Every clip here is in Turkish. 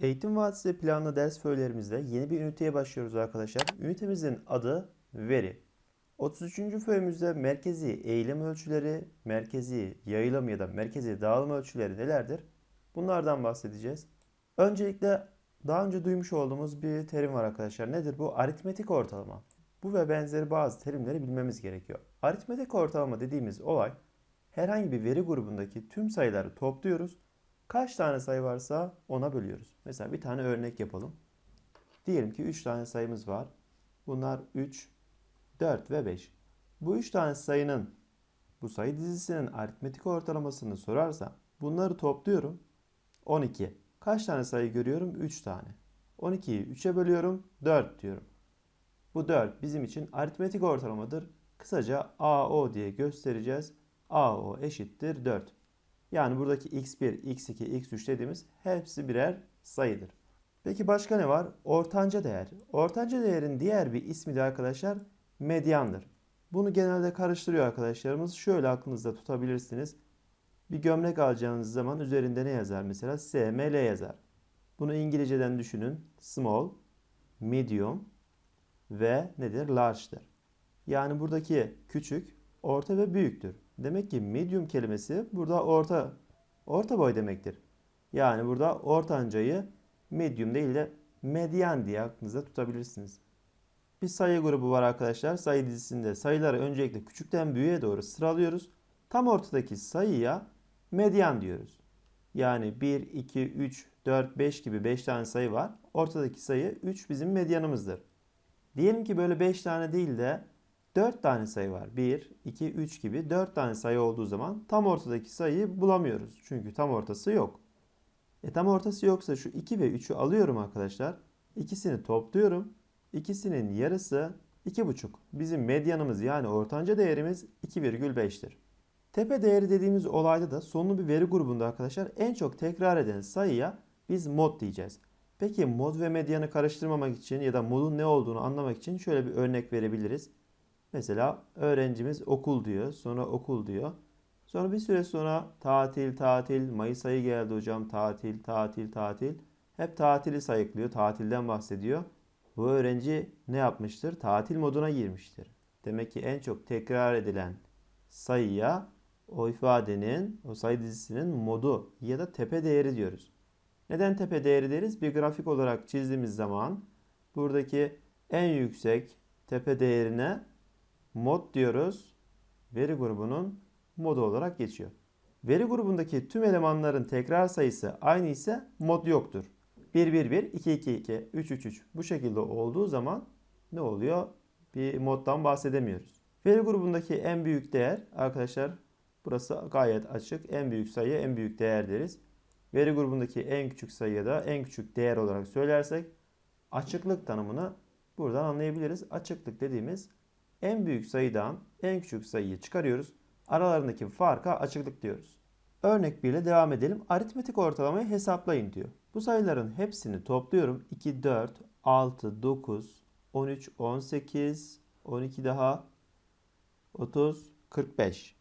Eğitim Vadisi planlı ders föylerimizde yeni bir üniteye başlıyoruz arkadaşlar. Ünitemizin adı veri. 33. föyümüzde merkezi eğilim ölçüleri, merkezi yayılım ya da merkezi dağılım ölçüleri nelerdir? Bunlardan bahsedeceğiz. Öncelikle daha önce duymuş olduğumuz bir terim var arkadaşlar. Nedir bu? Aritmetik ortalama. Bu ve benzeri bazı terimleri bilmemiz gerekiyor. Aritmetik ortalama dediğimiz olay herhangi bir veri grubundaki tüm sayıları topluyoruz. Kaç tane sayı varsa ona bölüyoruz. Mesela bir tane örnek yapalım. Diyelim ki 3 tane sayımız var. Bunlar 3, 4 ve 5. Bu 3 tane sayının bu sayı dizisinin aritmetik ortalamasını sorarsa bunları topluyorum. 12. Kaç tane sayı görüyorum? 3 tane. 12'yi 3'e bölüyorum. 4 diyorum. Bu 4 bizim için aritmetik ortalamadır. Kısaca AO diye göstereceğiz. AO eşittir 4. Yani buradaki x1, x2, x3 dediğimiz hepsi birer sayıdır. Peki başka ne var? Ortanca değer. Ortanca değerin diğer bir ismi de arkadaşlar medyandır. Bunu genelde karıştırıyor arkadaşlarımız. Şöyle aklınızda tutabilirsiniz. Bir gömlek alacağınız zaman üzerinde ne yazar? Mesela SML yazar. Bunu İngilizceden düşünün. Small, medium ve nedir? Large'dır. Yani buradaki küçük, orta ve büyüktür. Demek ki medium kelimesi burada orta orta boy demektir. Yani burada ortancayı medium değil de medyan diye aklınızda tutabilirsiniz. Bir sayı grubu var arkadaşlar. Sayı dizisinde sayıları öncelikle küçükten büyüğe doğru sıralıyoruz. Tam ortadaki sayıya medyan diyoruz. Yani 1, 2, 3, 4, 5 gibi 5 tane sayı var. Ortadaki sayı 3 bizim medyanımızdır. Diyelim ki böyle 5 tane değil de 4 tane sayı var. 1, 2, 3 gibi 4 tane sayı olduğu zaman tam ortadaki sayıyı bulamıyoruz. Çünkü tam ortası yok. E tam ortası yoksa şu 2 ve 3'ü alıyorum arkadaşlar. İkisini topluyorum. İkisinin yarısı 2,5. Bizim medyanımız yani ortanca değerimiz 2,5'tir. Tepe değeri dediğimiz olayda da sonlu bir veri grubunda arkadaşlar en çok tekrar eden sayıya biz mod diyeceğiz. Peki mod ve medyanı karıştırmamak için ya da modun ne olduğunu anlamak için şöyle bir örnek verebiliriz. Mesela öğrencimiz okul diyor, sonra okul diyor. Sonra bir süre sonra tatil, tatil, Mayıs ayı geldi hocam, tatil, tatil, tatil. Hep tatili sayıklıyor, tatilden bahsediyor. Bu öğrenci ne yapmıştır? Tatil moduna girmiştir. Demek ki en çok tekrar edilen sayıya o ifadenin, o sayı dizisinin modu ya da tepe değeri diyoruz. Neden tepe değeri deriz? Bir grafik olarak çizdiğimiz zaman buradaki en yüksek tepe değerine mod diyoruz. Veri grubunun modu olarak geçiyor. Veri grubundaki tüm elemanların tekrar sayısı aynı ise mod yoktur. 1 1 1 2 2 2 3 3 3 bu şekilde olduğu zaman ne oluyor? Bir moddan bahsedemiyoruz. Veri grubundaki en büyük değer arkadaşlar burası gayet açık. En büyük sayı en büyük değer deriz. Veri grubundaki en küçük sayıya da en küçük değer olarak söylersek açıklık tanımını buradan anlayabiliriz. Açıklık dediğimiz en büyük sayıdan en küçük sayıyı çıkarıyoruz. Aralarındaki farka açıklık diyoruz. Örnek 1 ile devam edelim. Aritmetik ortalamayı hesaplayın diyor. Bu sayıların hepsini topluyorum. 2, 4, 6, 9, 13, 18, 12 daha 30, 45.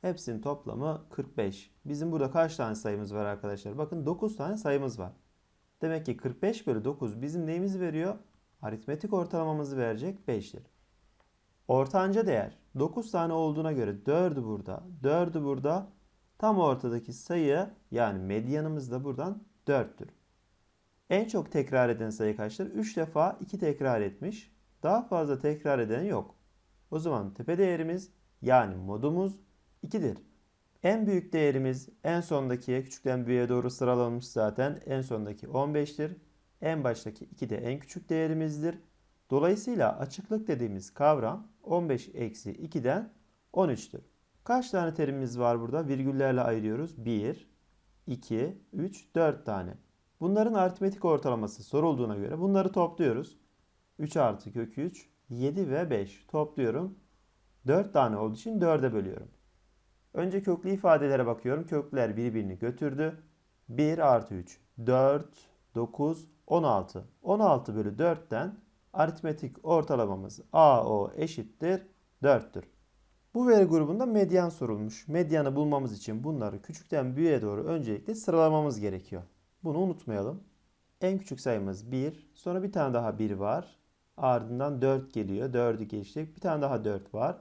Hepsinin toplamı 45. Bizim burada kaç tane sayımız var arkadaşlar? Bakın 9 tane sayımız var. Demek ki 45 bölü 9 bizim neyimizi veriyor? Aritmetik ortalamamızı verecek 5'tir. Ortanca değer 9 tane olduğuna göre 4'ü burada, 4'ü burada. Tam ortadaki sayı yani medyanımız da buradan 4'tür. En çok tekrar eden sayı kaçtır? 3 defa 2 tekrar etmiş. Daha fazla tekrar eden yok. O zaman tepe değerimiz yani modumuz 2'dir. En büyük değerimiz en sondaki küçükten büyüğe doğru sıralanmış zaten. En sondaki 15'tir. En baştaki 2 de en küçük değerimizdir. Dolayısıyla açıklık dediğimiz kavram 15 eksi 2'den 13'tür. Kaç tane terimimiz var burada? Virgüllerle ayırıyoruz. 1, 2, 3, 4 tane. Bunların aritmetik ortalaması sorulduğuna göre bunları topluyoruz. 3 artı kök 3, 7 ve 5 topluyorum. 4 tane olduğu için 4'e bölüyorum. Önce köklü ifadelere bakıyorum. Kökler birbirini götürdü. 1 artı 3, 4, 9, 16. 16 bölü 4'ten aritmetik ortalamamız AO eşittir 4'tür. Bu veri grubunda medyan sorulmuş. Medyanı bulmamız için bunları küçükten büyüğe doğru öncelikle sıralamamız gerekiyor. Bunu unutmayalım. En küçük sayımız 1. Sonra bir tane daha 1 var. Ardından 4 geliyor. 4'ü geçtik. Bir tane daha 4 var.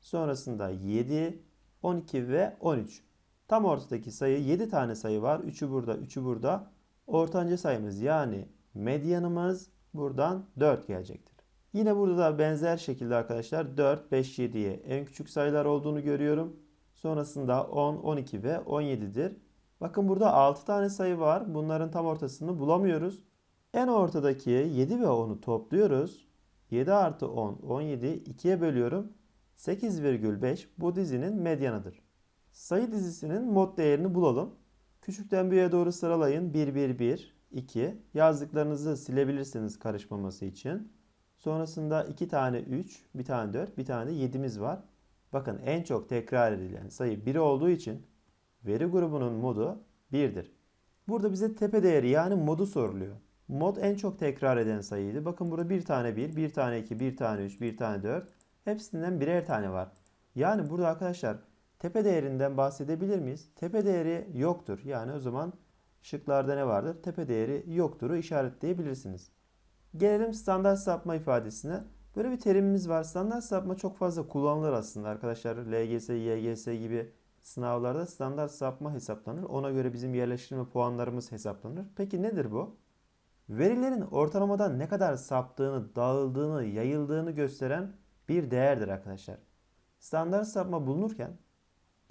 Sonrasında 7, 12 ve 13. Tam ortadaki sayı 7 tane sayı var. 3'ü burada, 3'ü burada. Ortanca sayımız yani medyanımız buradan 4 gelecektir. Yine burada da benzer şekilde arkadaşlar 4, 5, 7'ye en küçük sayılar olduğunu görüyorum. Sonrasında 10, 12 ve 17'dir. Bakın burada 6 tane sayı var. Bunların tam ortasını bulamıyoruz. En ortadaki 7 ve 10'u topluyoruz. 7 artı 10, 17, 2'ye bölüyorum. 8,5 bu dizinin medyanıdır. Sayı dizisinin mod değerini bulalım. Küçükten büyüğe doğru sıralayın. 1, 1, 1, 2. Yazdıklarınızı silebilirsiniz karışmaması için. Sonrasında 2 tane 3, bir tane 4, bir tane de 7'miz var. Bakın en çok tekrar edilen sayı 1 olduğu için veri grubunun modu 1'dir. Burada bize tepe değeri yani modu soruluyor. Mod en çok tekrar eden sayıydı. Bakın burada bir tane 1, bir tane 2, bir tane 3, bir tane 4. Hepsinden birer tane var. Yani burada arkadaşlar tepe değerinden bahsedebilir miyiz? Tepe değeri yoktur. Yani o zaman şıklarda ne vardır? Tepe değeri yoktur'u işaretleyebilirsiniz. Gelelim standart sapma ifadesine. Böyle bir terimimiz var. Standart sapma çok fazla kullanılır aslında arkadaşlar. LGS, YGS gibi sınavlarda standart sapma hesaplanır. Ona göre bizim yerleştirme puanlarımız hesaplanır. Peki nedir bu? Verilerin ortalamadan ne kadar saptığını, dağıldığını, yayıldığını gösteren bir değerdir arkadaşlar. Standart sapma bulunurken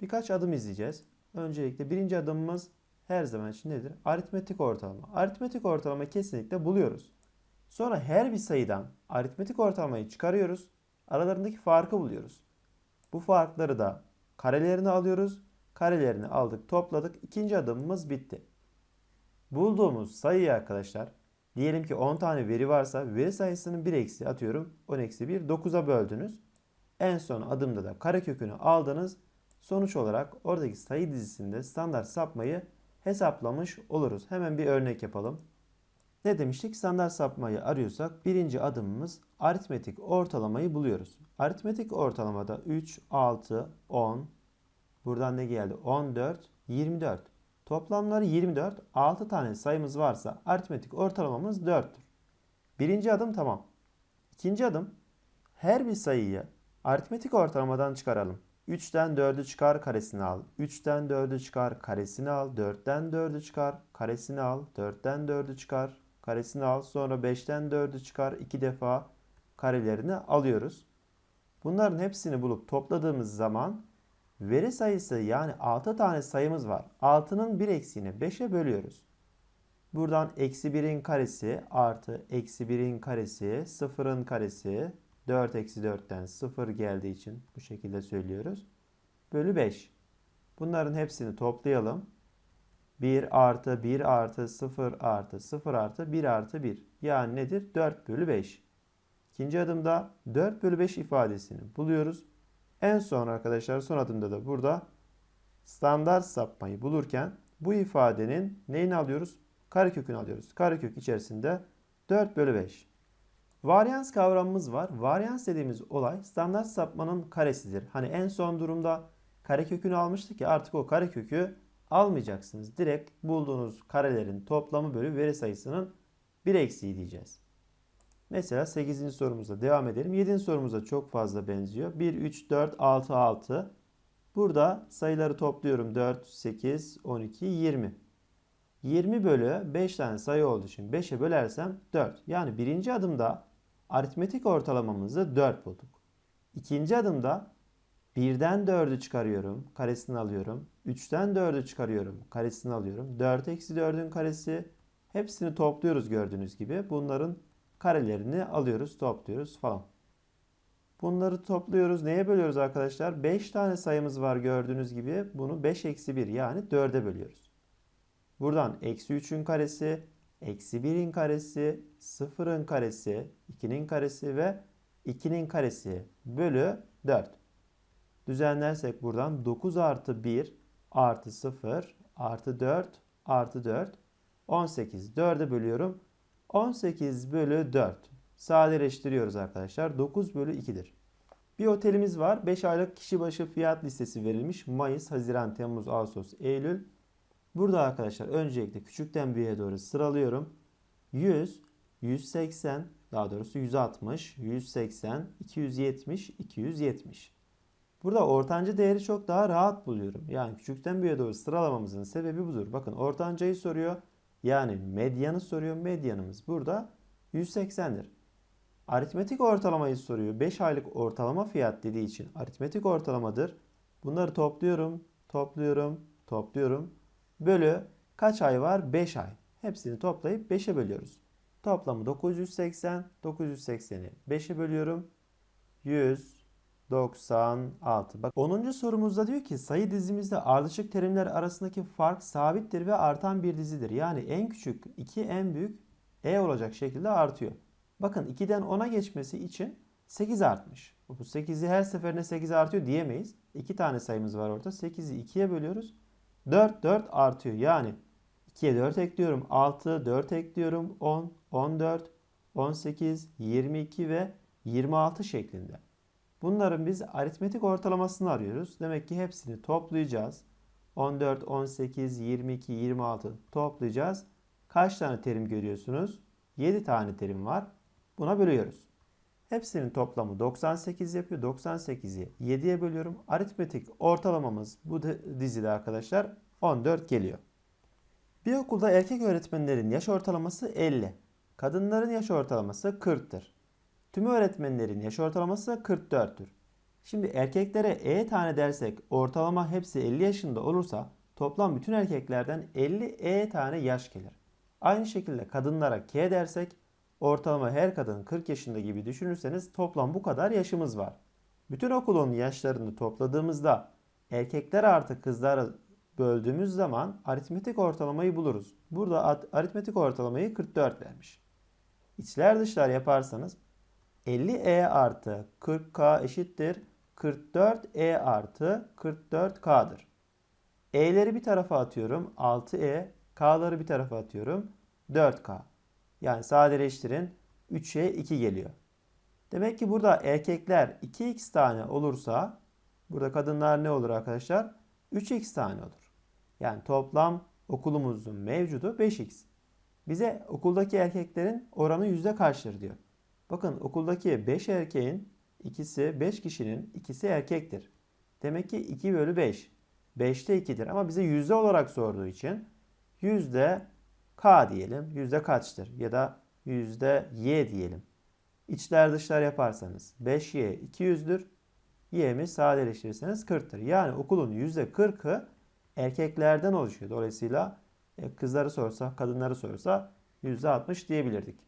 birkaç adım izleyeceğiz. Öncelikle birinci adımımız her zaman için nedir? Aritmetik ortalama. Aritmetik ortalama kesinlikle buluyoruz. Sonra her bir sayıdan aritmetik ortalamayı çıkarıyoruz. Aralarındaki farkı buluyoruz. Bu farkları da karelerini alıyoruz. Karelerini aldık, topladık. İkinci adımımız bitti. Bulduğumuz sayıyı arkadaşlar diyelim ki 10 tane veri varsa veri sayısının 1 eksi atıyorum 10 eksi 1 9'a böldünüz. En son adımda da karekökünü aldınız. Sonuç olarak oradaki sayı dizisinde standart sapmayı hesaplamış oluruz. Hemen bir örnek yapalım. Ne demiştik? Standart sapmayı arıyorsak birinci adımımız aritmetik ortalamayı buluyoruz. Aritmetik ortalamada 3, 6, 10, buradan ne geldi? 14, 24. Toplamları 24, 6 tane sayımız varsa aritmetik ortalamamız 4'tür. Birinci adım tamam. İkinci adım her bir sayıyı aritmetik ortalamadan çıkaralım. 3'ten 4'ü çıkar karesini al. 3'ten 4'ü çıkar karesini al. 4'ten 4'ü çıkar karesini al. 4'ten 4'ü çıkar karesini al. Sonra 5'ten 4'ü çıkar 2 defa karelerini alıyoruz. Bunların hepsini bulup topladığımız zaman veri sayısı yani 6 tane sayımız var. 6'nın 1 eksiğini 5'e bölüyoruz. Buradan eksi 1'in karesi artı eksi 1'in karesi 0'ın karesi 4 eksi 4'ten 0 geldiği için bu şekilde söylüyoruz. Bölü 5. Bunların hepsini toplayalım. 1 artı 1 artı 0 artı 0 artı 1 artı 1. Yani nedir? 4 bölü 5. İkinci adımda 4 bölü 5 ifadesini buluyoruz. En son arkadaşlar son adımda da burada standart sapmayı bulurken bu ifadenin neyini alıyoruz? Karekökünü alıyoruz. Karekök içerisinde 4 bölü 5. Varyans kavramımız var. Varyans dediğimiz olay standart sapmanın karesidir. Hani en son durumda karekökünü almıştık ya artık o karekökü almayacaksınız. Direkt bulduğunuz karelerin toplamı bölü veri sayısının 1 eksiği diyeceğiz. Mesela 8. sorumuza devam edelim. 7. sorumuza çok fazla benziyor. 1, 3, 4, 6, 6. Burada sayıları topluyorum. 4, 8, 12, 20. 20 bölü 5 tane sayı olduğu için 5'e bölersem 4. Yani birinci adımda aritmetik ortalamamızı 4 bulduk. İkinci adımda 1'den 4'ü çıkarıyorum. Karesini alıyorum. 3'ten 4'ü çıkarıyorum. Karesini alıyorum. 4 eksi 4'ün karesi. Hepsini topluyoruz gördüğünüz gibi. Bunların karelerini alıyoruz, topluyoruz falan. Bunları topluyoruz. Neye bölüyoruz arkadaşlar? 5 tane sayımız var gördüğünüz gibi. Bunu 5 eksi 1 yani 4'e bölüyoruz. Buradan eksi 3'ün karesi, eksi 1'in karesi, 0'ın karesi, 2'nin karesi ve 2'nin karesi bölü 4. Düzenlersek buradan 9 artı 1 artı 0 artı 4 artı 4 18. 4'e bölüyorum. 18 bölü 4. Sadeleştiriyoruz arkadaşlar. 9 bölü 2'dir. Bir otelimiz var. 5 aylık kişi başı fiyat listesi verilmiş. Mayıs, Haziran, Temmuz, Ağustos, Eylül. Burada arkadaşlar öncelikle küçükten büyüğe doğru sıralıyorum. 100, 180, daha doğrusu 160, 180, 270, 270. Burada ortanca değeri çok daha rahat buluyorum. Yani küçükten büyüğe doğru sıralamamızın sebebi budur. Bakın ortancayı soruyor. Yani medyanı soruyor. Medyanımız burada 180'dir. Aritmetik ortalamayı soruyor. 5 aylık ortalama fiyat dediği için aritmetik ortalamadır. Bunları topluyorum, topluyorum, topluyorum. Bölü kaç ay var? 5 ay. Hepsini toplayıp 5'e bölüyoruz. Toplamı 980. 980'i 5'e bölüyorum. 196. Bak 10. sorumuzda diyor ki sayı dizimizde ardışık terimler arasındaki fark sabittir ve artan bir dizidir. Yani en küçük 2 en büyük e olacak şekilde artıyor. Bakın 2'den 10'a geçmesi için 8 artmış. Bu 8'i her seferinde 8 artıyor diyemeyiz. 2 tane sayımız var orada. 8'i 2'ye bölüyoruz. 4 4 artıyor. Yani 2'ye 4 ekliyorum. 6 4 ekliyorum. 10 14 18 22 ve 26 şeklinde. Bunların biz aritmetik ortalamasını arıyoruz. Demek ki hepsini toplayacağız. 14, 18, 22, 26 toplayacağız. Kaç tane terim görüyorsunuz? 7 tane terim var. Buna bölüyoruz. Hepsinin toplamı 98 yapıyor. 98'i 7'ye bölüyorum. Aritmetik ortalamamız bu dizide arkadaşlar 14 geliyor. Bir okulda erkek öğretmenlerin yaş ortalaması 50. Kadınların yaş ortalaması 40'tır. Tüm öğretmenlerin yaş ortalaması 44'tür. Şimdi erkeklere E tane dersek ortalama hepsi 50 yaşında olursa toplam bütün erkeklerden 50 E tane yaş gelir. Aynı şekilde kadınlara K dersek ortalama her kadın 40 yaşında gibi düşünürseniz toplam bu kadar yaşımız var. Bütün okulun yaşlarını topladığımızda erkekler artı kızlara böldüğümüz zaman aritmetik ortalamayı buluruz. Burada aritmetik ortalamayı 44 vermiş. İçler dışlar yaparsanız 50E artı 40K eşittir 44E artı 44K'dır. E'leri bir tarafa atıyorum 6E, K'ları bir tarafa atıyorum 4K. Yani sadeleştirin 3'e 2 geliyor. Demek ki burada erkekler 2x tane olursa burada kadınlar ne olur arkadaşlar? 3x tane olur. Yani toplam okulumuzun mevcudu 5x. Bize okuldaki erkeklerin oranı yüzde kaçtır diyor. Bakın okuldaki 5 erkeğin ikisi 5 kişinin ikisi erkektir. Demek ki 2 bölü 5. 5'te 2'dir ama bize yüzde olarak sorduğu için yüzde k diyelim. Yüzde kaçtır? Ya da yüzde y diyelim. İçler dışlar yaparsanız 5y 200'dür. Y'mi sadeleştirirseniz 40'tır. Yani okulun yüzde 40'ı erkeklerden oluşuyor. Dolayısıyla e, kızları sorsa, kadınları sorsa yüzde 60 diyebilirdik.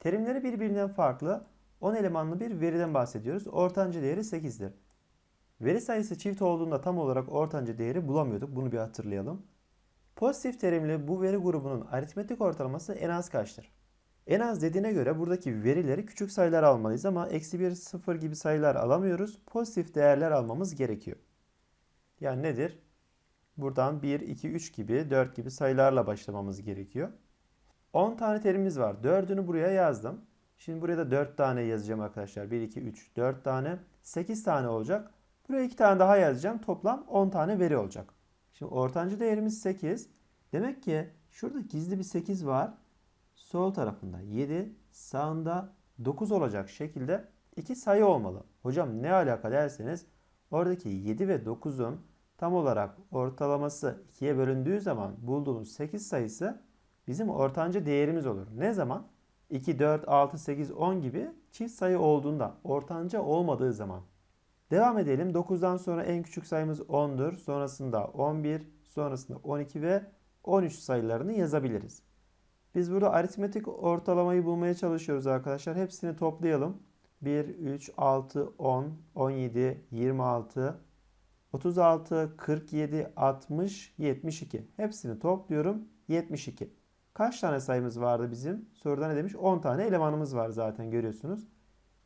Terimleri birbirinden farklı 10 elemanlı bir veriden bahsediyoruz. Ortanca değeri 8'dir. Veri sayısı çift olduğunda tam olarak ortanca değeri bulamıyorduk. Bunu bir hatırlayalım. Pozitif terimli bu veri grubunun aritmetik ortalaması en az kaçtır? En az dediğine göre buradaki verileri küçük sayılar almalıyız ama eksi 1, 0 gibi sayılar alamıyoruz. Pozitif değerler almamız gerekiyor. Yani nedir? Buradan 1, 2, 3 gibi 4 gibi sayılarla başlamamız gerekiyor. 10 tane terimimiz var. 4'ünü buraya yazdım. Şimdi buraya da 4 tane yazacağım arkadaşlar. 1, 2, 3, 4 tane. 8 tane olacak. Buraya 2 tane daha yazacağım. Toplam 10 tane veri olacak. Şimdi ortancı değerimiz 8. Demek ki şurada gizli bir 8 var. Sol tarafında 7, sağında 9 olacak şekilde iki sayı olmalı. Hocam ne alaka derseniz oradaki 7 ve 9'un tam olarak ortalaması 2'ye bölündüğü zaman bulduğumuz 8 sayısı bizim ortanca değerimiz olur. Ne zaman? 2, 4, 6, 8, 10 gibi çift sayı olduğunda, ortanca olmadığı zaman. Devam edelim. 9'dan sonra en küçük sayımız 10'dur. Sonrasında 11, sonrasında 12 ve 13 sayılarını yazabiliriz. Biz burada aritmetik ortalamayı bulmaya çalışıyoruz arkadaşlar. Hepsini toplayalım. 1, 3, 6, 10, 17, 26, 36, 47, 60, 72. Hepsini topluyorum. 72. Kaç tane sayımız vardı bizim? Soruda ne demiş? 10 tane elemanımız var zaten görüyorsunuz.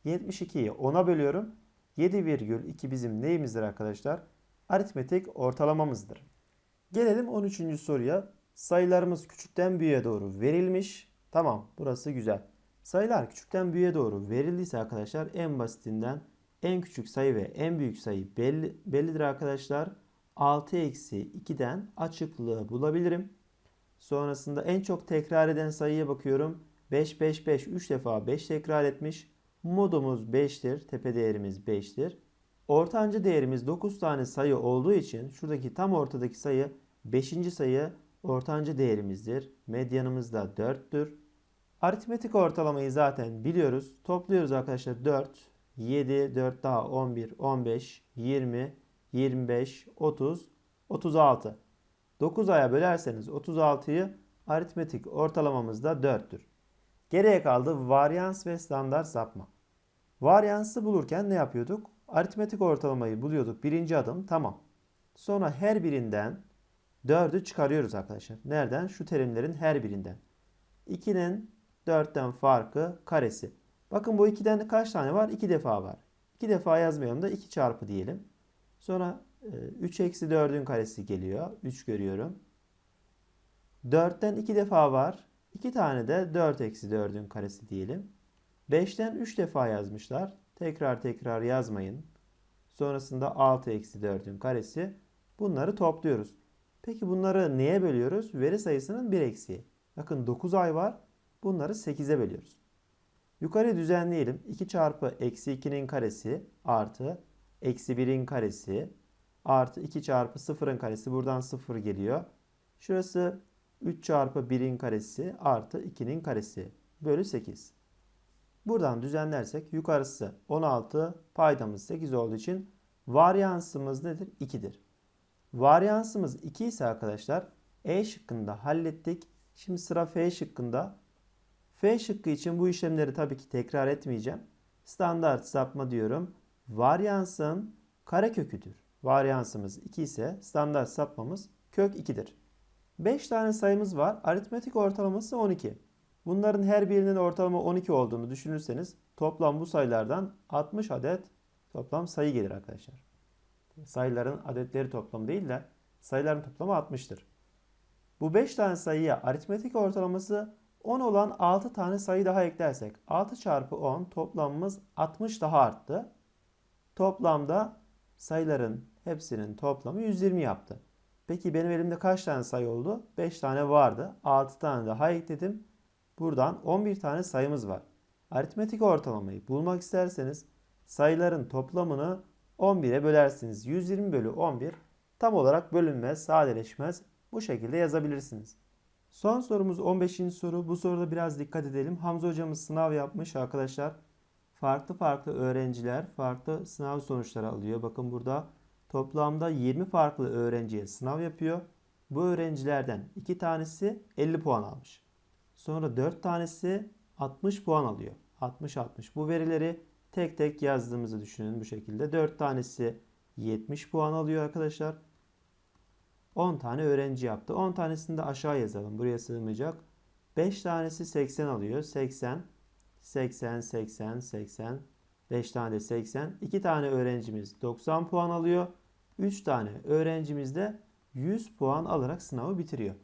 72'yi 10'a bölüyorum. 7,2 bizim neyimizdir arkadaşlar? Aritmetik ortalamamızdır. Gelelim 13. soruya. Sayılarımız küçükten büyüğe doğru verilmiş. Tamam burası güzel. Sayılar küçükten büyüğe doğru verildiyse arkadaşlar en basitinden en küçük sayı ve en büyük sayı belli, bellidir arkadaşlar. 6 eksi 2'den açıklığı bulabilirim. Sonrasında en çok tekrar eden sayıya bakıyorum. 5 5 5 3 defa 5 tekrar etmiş. Modumuz 5'tir. Tepe değerimiz 5'tir. Ortanca değerimiz 9 tane sayı olduğu için şuradaki tam ortadaki sayı 5. sayı ortanca değerimizdir. Medyanımız da 4'tür. Aritmetik ortalamayı zaten biliyoruz. Topluyoruz arkadaşlar 4, 7, 4 daha 11, 15, 20, 25, 30, 36. 9 aya bölerseniz 36'yı aritmetik ortalamamız da 4'tür. Geriye kaldı varyans ve standart sapma. Varyansı bulurken ne yapıyorduk? Aritmetik ortalamayı buluyorduk. Birinci adım tamam. Sonra her birinden 4'ü çıkarıyoruz arkadaşlar. Nereden? Şu terimlerin her birinden. 2'nin 4'ten farkı karesi. Bakın bu 2'den kaç tane var? 2 defa var. 2 defa yazmayalım da 2 çarpı diyelim. Sonra 3 eksi 4'ün karesi geliyor. 3 görüyorum. 4'ten 2 defa var. 2 tane de 4 eksi 4'ün karesi diyelim. 5'ten 3 defa yazmışlar. Tekrar tekrar yazmayın. Sonrasında 6 eksi 4'ün karesi. Bunları topluyoruz. Peki bunları neye bölüyoruz? Veri sayısının 1 eksiği. Bakın 9 ay var. Bunları 8'e bölüyoruz. Yukarı düzenleyelim. 2 çarpı eksi 2'nin karesi artı eksi 1'in karesi artı 2 çarpı 0'ın karesi. Buradan 0 geliyor. Şurası 3 çarpı 1'in karesi artı 2'nin karesi bölü 8. Buradan düzenlersek yukarısı 16 paydamız 8 olduğu için varyansımız nedir? 2'dir. Varyansımız 2 ise arkadaşlar E şıkkında hallettik. Şimdi sıra F şıkkında. F şıkkı için bu işlemleri tabii ki tekrar etmeyeceğim. Standart sapma diyorum. Varyansın kareköküdür. Varyansımız 2 ise standart sapmamız kök 2'dir. 5 tane sayımız var. Aritmetik ortalaması 12. Bunların her birinin ortalama 12 olduğunu düşünürseniz toplam bu sayılardan 60 adet toplam sayı gelir arkadaşlar. Sayıların adetleri toplamı değil de sayıların toplamı 60'tır. Bu 5 tane sayıya aritmetik ortalaması 10 olan 6 tane sayı daha eklersek 6 çarpı 10 toplamımız 60 daha arttı. Toplamda sayıların hepsinin toplamı 120 yaptı. Peki benim elimde kaç tane sayı oldu? 5 tane vardı. 6 tane daha ekledim. Buradan 11 tane sayımız var. Aritmetik ortalamayı bulmak isterseniz sayıların toplamını 11'e bölersiniz. 120 bölü 11 tam olarak bölünmez, sadeleşmez. Bu şekilde yazabilirsiniz. Son sorumuz 15. soru. Bu soruda biraz dikkat edelim. Hamza hocamız sınav yapmış arkadaşlar. Farklı farklı öğrenciler farklı sınav sonuçları alıyor. Bakın burada toplamda 20 farklı öğrenciye sınav yapıyor. Bu öğrencilerden 2 tanesi 50 puan almış. Sonra 4 tanesi 60 puan alıyor. 60-60. Bu verileri tek tek yazdığımızı düşünün bu şekilde. 4 tanesi 70 puan alıyor arkadaşlar. 10 tane öğrenci yaptı. 10 tanesini de aşağı yazalım. Buraya sığmayacak. 5 tanesi 80 alıyor. 80, 80, 80, 80. 5 tane de 80. 2 tane öğrencimiz 90 puan alıyor. 3 tane öğrencimiz de 100 puan alarak sınavı bitiriyor.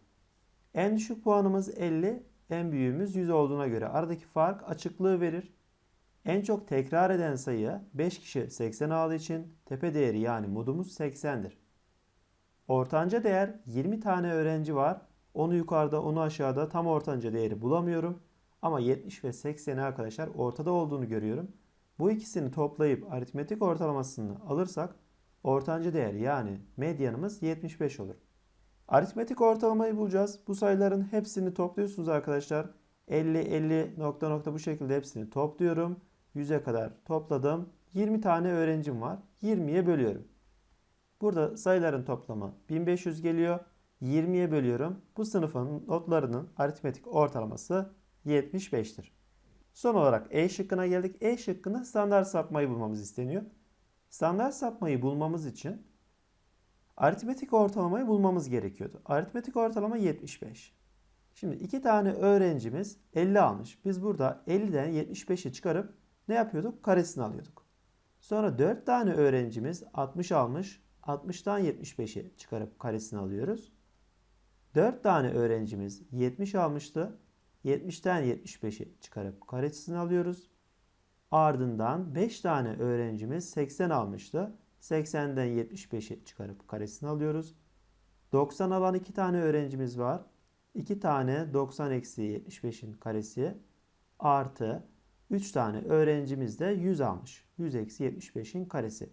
En düşük puanımız 50, en büyüğümüz 100 olduğuna göre aradaki fark açıklığı verir. En çok tekrar eden sayı 5 kişi 80 aldığı için tepe değeri yani modumuz 80'dir. Ortanca değer 20 tane öğrenci var. Onu yukarıda onu aşağıda tam ortanca değeri bulamıyorum. Ama 70 ve 80'i arkadaşlar ortada olduğunu görüyorum. Bu ikisini toplayıp aritmetik ortalamasını alırsak ortanca değer yani medyanımız 75 olur. Aritmetik ortalamayı bulacağız. Bu sayıların hepsini topluyorsunuz arkadaşlar. 50 50 nokta nokta bu şekilde hepsini topluyorum. 100'e kadar topladım. 20 tane öğrencim var. 20'ye bölüyorum. Burada sayıların toplamı 1500 geliyor. 20'ye bölüyorum. Bu sınıfın notlarının aritmetik ortalaması 75'tir. Son olarak E şıkkına geldik. E şıkkında standart sapmayı bulmamız isteniyor. Standart sapmayı bulmamız için aritmetik ortalamayı bulmamız gerekiyordu. Aritmetik ortalama 75. Şimdi iki tane öğrencimiz 50 almış. Biz burada 50'den 75'i çıkarıp ne yapıyorduk? Karesini alıyorduk. Sonra 4 tane öğrencimiz 60 almış. 60'tan 75'i çıkarıp karesini alıyoruz. 4 tane öğrencimiz 70 almıştı. 70'ten 75'i çıkarıp karesini alıyoruz. Ardından 5 tane öğrencimiz 80 almıştı. 80'den 75'i çıkarıp karesini alıyoruz. 90 alan 2 tane öğrencimiz var. 2 tane 90 eksi 75'in karesi artı 3 tane öğrencimiz de 100 almış. 100 eksi 75'in karesi.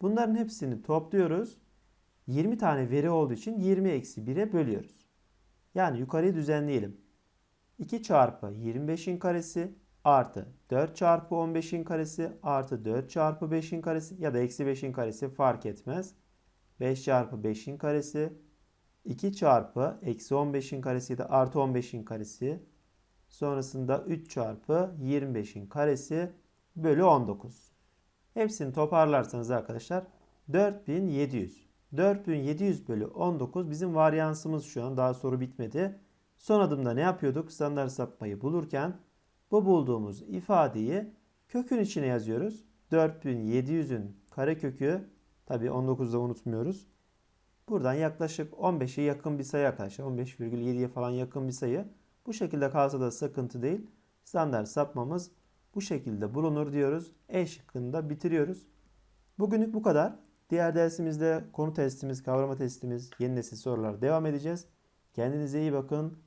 Bunların hepsini topluyoruz. 20 tane veri olduğu için 20 eksi 1'e bölüyoruz. Yani yukarıyı düzenleyelim. 2 çarpı 25'in karesi artı 4 çarpı 15'in karesi artı 4 çarpı 5'in karesi ya da eksi 5'in karesi fark etmez. 5 çarpı 5'in karesi 2 çarpı eksi 15'in karesi da artı 15'in karesi sonrasında 3 çarpı 25'in karesi bölü 19. Hepsini toparlarsanız arkadaşlar 4700. 4700 bölü 19 bizim varyansımız şu an daha soru bitmedi. Son adımda ne yapıyorduk? Standart sapmayı bulurken bu bulduğumuz ifadeyi kökün içine yazıyoruz. 4700'ün karekökü tabi 19'da unutmuyoruz. Buradan yaklaşık 15'e yakın bir sayı arkadaşlar. 15,7'ye falan yakın bir sayı. Bu şekilde kalsa da sıkıntı değil. Standart sapmamız bu şekilde bulunur diyoruz. E şıkkında bitiriyoruz. Bugünlük bu kadar. Diğer dersimizde konu testimiz, kavrama testimiz, yeni nesil sorular devam edeceğiz. Kendinize iyi bakın.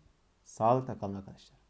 Sağlıkla kalın arkadaşlar.